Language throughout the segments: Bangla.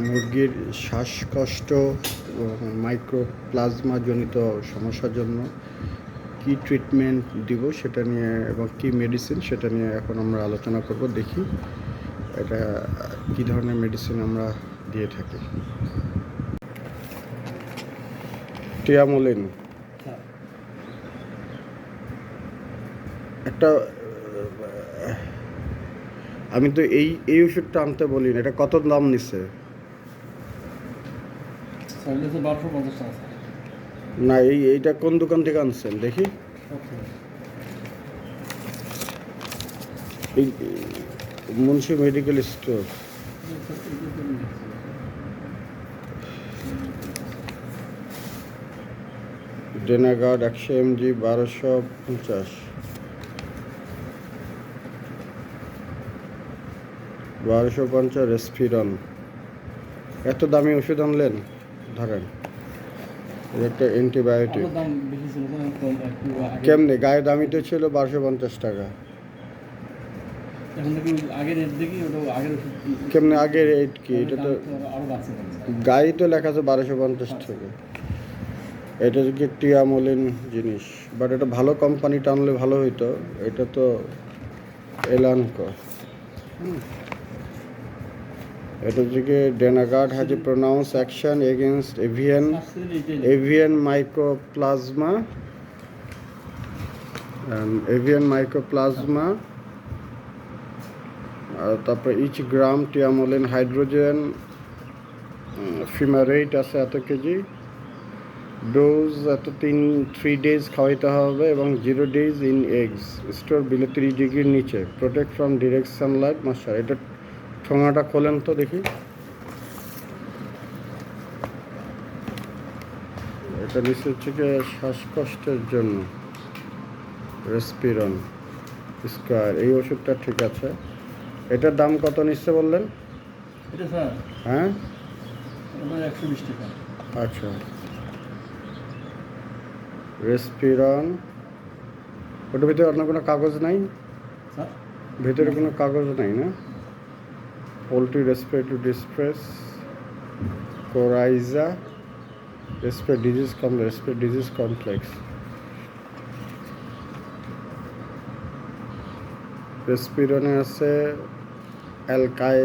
মুরগির শ্বাসকষ্ট মাইক্রোপ্লাজমা জনিত সমস্যার জন্য কি ট্রিটমেন্ট দিব সেটা নিয়ে এবং কি মেডিসিন সেটা নিয়ে এখন আমরা আলোচনা করব দেখি এটা কি ধরনের মেডিসিন আমরা দিয়ে থাকি। টিয়ামোলিন। একটা আমি তো এই এই ওষুধটা আনতে বলি না এটা কত দাম নিচ্ছে সার্ভিসে বারোশো পঞ্চাশ টাকা স্যার না এই এইটা কোন দোকান থেকে আনছেন? দেখি। Munshi medical store. ডেনাগার্ড একশো এমজি বারোশো পঞ্চাশ। বারোশো পঞ্চাশ রেসপিরন। এত দামি ওষুধ আনলেন? ধরেন একটা অ্যান্টিবায়োটিক কেমনে? গায়ে দামি তো ছিল বারোশো পঞ্চাশ টাকা। কেমনে আগের রেট কি? এটা তো। গাড়ি তো লেখা আছে বারোশো পঞ্চাশ থেকে এটা কি টিয়ামোলিন জিনিস। বাট এটা ভালো কোম্পানিটা আনলে ভালো হইতো। এটা তো এলানকো। হুম। এটা থেকে Denagard has a pronounced action against avian and avian mycoplasma, আর তারপরে each gram tiamulin hydrogen fumarate আছে এত কেজি। ডোজ এত তিন থ্রি ডেজ খাওয়াইতে হবে এবং zero days in eggs store below তিরিশ ডিগ্রির নিচে। Protect from direct sunlight master এটা ঠোঙাটা খোলেন তো দেখি। এটা নিচে হচ্ছে গিয়ে শ্বাসকষ্টের জন্য। রেসপিরন স্কোয়ার এই ওষুধটা ঠিক আছে। এটার দাম কত নিচ্ছে বললেন? হ্যাঁ? আচ্ছা। রেসপিরন ওটার ভিতরে অন্য কোনো কাগজ নাই? ভিতরে কোনো কাগজ নাই না? Poultry respiratory distress coryza respirate disease complex respirate disease complex রেসপিরনে আছে অ্যালকাই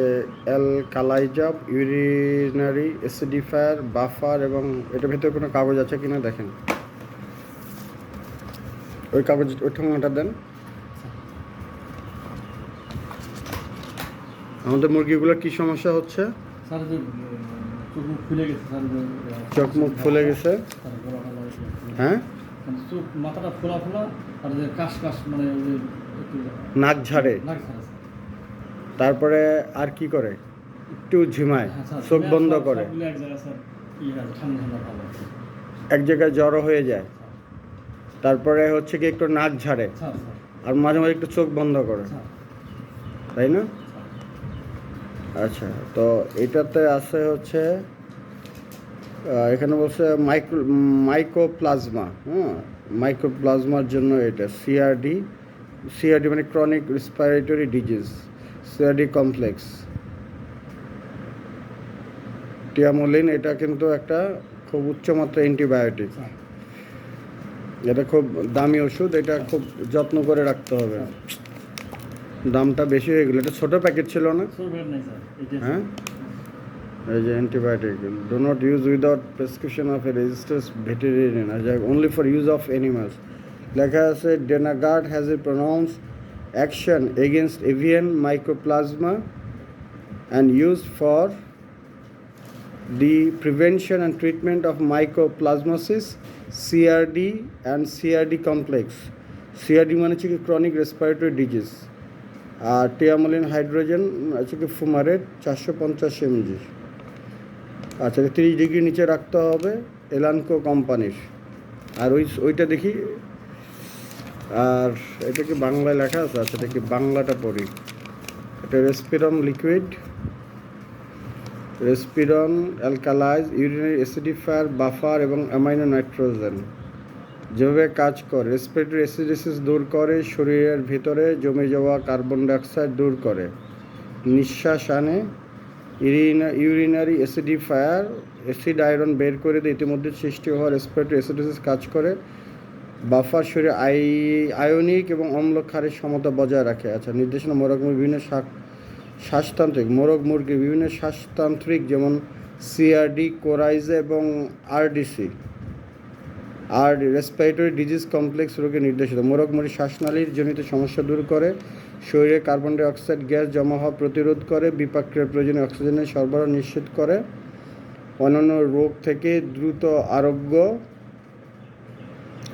অ্যালকালাইজাব ইউরিনারি অ্যাসিডিফায়ার বাফার এবং এটার ভিতরে কোনো কাগজ আছে কিনা দেখেন। ওই কাগজ ওই ঠোঙাটা দেন। আমাদের মুরগিগুলোর কি সমস্যা হচ্ছে? স্যার চোখ মুখ ফুলে গেছে স্যার চোখ মুখ ফুলে গেছে? স্যার, গলা ফলা হয়েছে। হ্যাঁ? মানে চোখ মাথাটা ফোলা ফোলা আর যে কাশ কাশ মানে নাক ঝাড়ে। তারপরে আর কি করে? একটু ঝিমায় হ্যাঁ, চোখ বন্ধ করে? এক জায়গায় হয়, জড়ো হয়ে যায়? তারপরে হচ্ছে কি একটু নাক ঝাড়ে? আর মাঝে মাঝে একটু চোখ বন্ধ করে? তাই না। আচ্ছা তো এটাতে আছে হচ্ছে এখানে বলছে মাইক্রো মাইক্রোপ্লাজমা হ্যাঁ? মাইক্রোপ্লাজমার জন্য এটা সিআরডি সিআরডি মানে chronic respiratory disease CRD complex tiamulin এটা কিন্তু একটা খুব উচ্চমাত্রা অ্যান্টিবায়োটিক এটা খুব দামি ওষুধ, এটা খুব যত্ন করে রাখতে হবে। দামটা বেশি হয়ে গেলো। এটা ছোটো প্যাকেট ছিল না? হ্যাঁ? এই যে antibiotic do not use without prescription of a registered veterinarian only for use of animals লেখা আছে Denagard has a pronounced action against avian mycoplasma and use for the prevention and treatment of mycoplasmosis CRD and CRD complex CRD মানে হচ্ছে কি ক্রনিক রেসপিরেটরি ডিজিজ আর টিয়ামোলিন হাইড্রোজেন হচ্ছে কি ফুমারেট, চারশো পঞ্চাশ এমজি। আচ্ছা তিরিশ ডিগ্রি নিচে রাখতে হবে, এলানকো কোম্পানির। আর ওই, ওইটা দেখি। আর এটা কি বাংলায় লেখা আছে? আচ্ছা এটা কি বাংলাটা পড়ি। এটা রেসপিরম লিকুইড। রেসপিরন অ্যালকালাইজ, ইউরিনারি অ্যাসিডিফায়ার, বাফার এবং অ্যামাইনো নাইট্রোজেন। যেভাবে কাজ করে রেসপিরেটরি অ্যাসিডিসিস দূর করে, শরীরের ভিতরে জমে যাওয়া কার্বন ডাইঅক্সাইড দূর করে। নিঃশ্বাস আনে ইউরিনা ইউরিনারি অ্যাসিডিফায়ার অ্যাসিড আয়রন বের করে দিয়ে ইতিমধ্যে সৃষ্টি হওয়ার রেসপিরেটরি অ্যাসিডোসিস কাজ করে। বাফার শরীরে আই আয়নিক এবং অম্ল ক্ষারের সমতা বজায় রাখে। আচ্ছা নির্দেশনা, মোরগ বিভিন্ন শ্বাসতান্ত্রিক, মোরগ মুরগি, বিভিন্ন শ্বাসতান্ত্রিক, যেমন সিআরডি কোরাইজে এবং আরডিসি আর রেসপিরেটরি ডিজিজ কমপ্লেক্স রোগের নির্দেশিত। মোরগ মুরগি শ্বাসনালীর জনিত সমস্যা দূর করে শরীরে কার্বন ডাই অক্সাইড গ্যাস জমা হওয়া প্রতিরোধ করে বিপাক্রিয়ার প্রয়োজনীয় অক্সিজেনের সরবরাহ নিশ্চিত করে। অন্যান্য রোগ থেকে দ্রুত আরোগ্য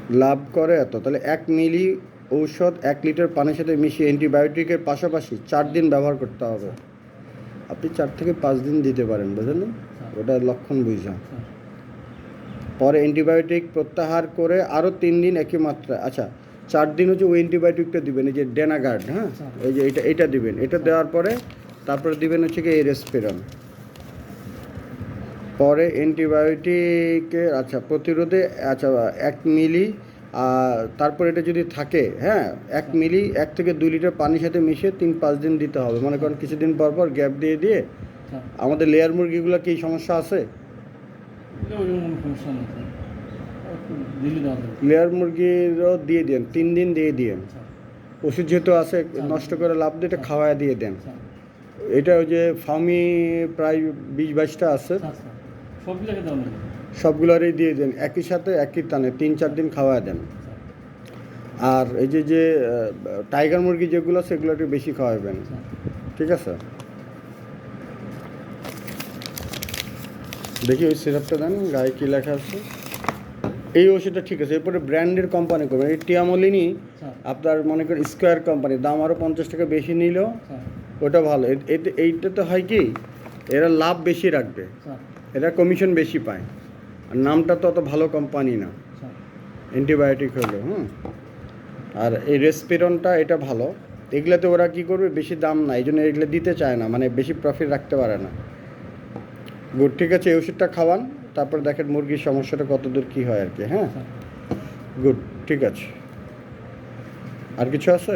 লাভ করে এত। তাহলে এক মিলি ঔষধ এক লিটার পানির সাথে মিশিয়ে অ্যান্টিবায়োটিকের পাশাপাশি চার দিন ব্যবহার করতে হবে। আপনি চার থেকে পাঁচ দিন দিতে পারেন বুঝলেন? ওটা লক্ষণ বুঝা পরে অ্যান্টিবায়োটিক প্রত্যাহার করে আরও তিন দিন একই মাত্রা আচ্ছা চার দিন হচ্ছে ওই অ্যান্টিবায়োটিকটা দিবেন এই যে ডেনাগার্ড হ্যাঁ? আচ্ছা। এই যে এটা এটা দিবেন এটা দেওয়ার পরে তারপরে দিবেন হচ্ছে কি এই রেসপিরন। পরে অ্যান্টিবায়োটিকের আচ্ছা প্রতিরোধে আচ্ছা এক মিলি আর তারপর এটা যদি থাকে হ্যাঁ এক মিলি এক থেকে দুই লিটার পানির সাথে মিশিয়ে তিন পাঁচ দিন দিতে হবে। মনে করেন কিছুদিন পর পর গ্যাপ দিয়ে দিয়ে আমাদের লেয়ার মুরগিগুলো কি সমস্যা আছে? লেয়ার মুরগিরও দিয়ে দেন তিন দিন দিয়ে দিন। ওষুধ যেহেতু আছে নষ্ট করে লাভ দিয়ে এটা খাওয়ায় দিয়ে দেন। এটা ওই যে ফার্মি প্রায় বিশ বাইশটা আছে। সবগুলোরই দিয়ে দেন। একই সাথে একই টানে তিন চার দিন খাওয়ায় দেন। আর এই যে যে টাইগার মুরগি যেগুলো আছে সেগুলো একটু বেশি খাওয়াবেন। ঠিক আছে? দেখি ওই সিরাপটা দেন গায়ে কী লেখা আছে। এই ওষুধটা ঠিক আছে এরপরে ব্র্যান্ডের কোম্পানি করবেন। এই টিয়ামলিনি আপনার মনে করেন স্কোয়ার কোম্পানি দাম আরও পঞ্চাশ টাকা বেশি নিল ওটা ভালো। এ- এতে এইটাতে হয় কি এরা লাভ বেশি রাখবে এরা কমিশন বেশি পায়। আর নামটা তো অত ভালো কোম্পানি না। অ্যান্টিবায়োটিক হলো হুম। আর এই রেসপিরনটা এটা ভালো। এগুলাতে ওরা কি করবে বেশি দাম না এই জন্য এগুলো দিতে চায় না মানে বেশি প্রফিট রাখতে পারে না। গুড ঠিক আছে এই ওষুধটা খাওয়ান তারপর দেখেন মুরগির সমস্যাটা কতদূর কী হয় আর কি হ্যাঁ? গুড ঠিক আছে। আর কিছু আছে?